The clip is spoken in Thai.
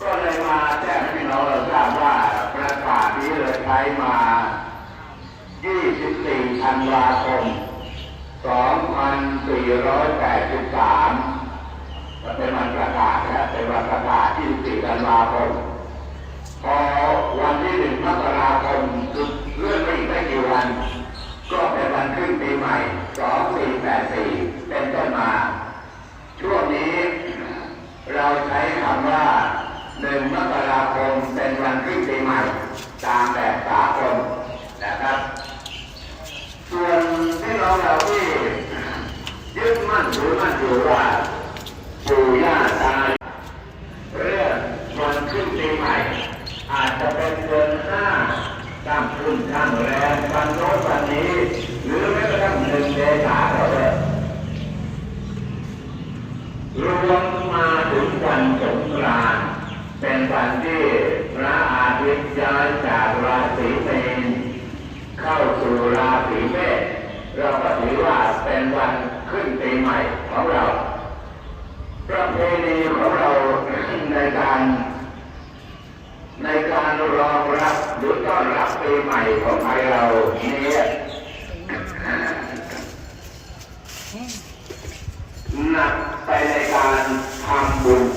ก็เลยมาแจ้งให้พี่น้องเราทราบว่าประกาศนี้เลยใช้มา 24 ธันวาคม 2483ก็เป็นวันประกาศนะเป็นวันประกาศ 24 ธันวาคม พอวันที่ 1 มกราคมคือเลื่อนไปอีกไม่กี่วัน ก็เป็นวันขึ้นปีใหม่ 2484 เป็นต้นมา ช่วงนี้ เราใช้คำว่า 1มกราคมเป็นวันขึ้นปีใหม่ตามแบบสากลนะครับ ส่วนที่น้องเราที่ยึดมั่นถือมั่นอยู่ว่าปู่ย่าตายเรื่องวันขึ้นปีใหม่ อาจจะเป็นเดือนห้าตั้งขึ้นตั้งแรมวันโน้นวันนี้ หรือแม้กระทั่งหนึ่งเมษาก็เลยรวมมาถึงวันสงกรานต์ เป็นวันที่พระอาทิตย์ย้ายจากราศีเมษเข้าสู่ราศีเมษเราก็ถือว่าเป็นวันขึ้นปีใหม่ของเราประเพณีของเราในการในการรองรับหรือต้อนรับปีใหม่ของไทยเรานี้หนักไปในการทำบุญ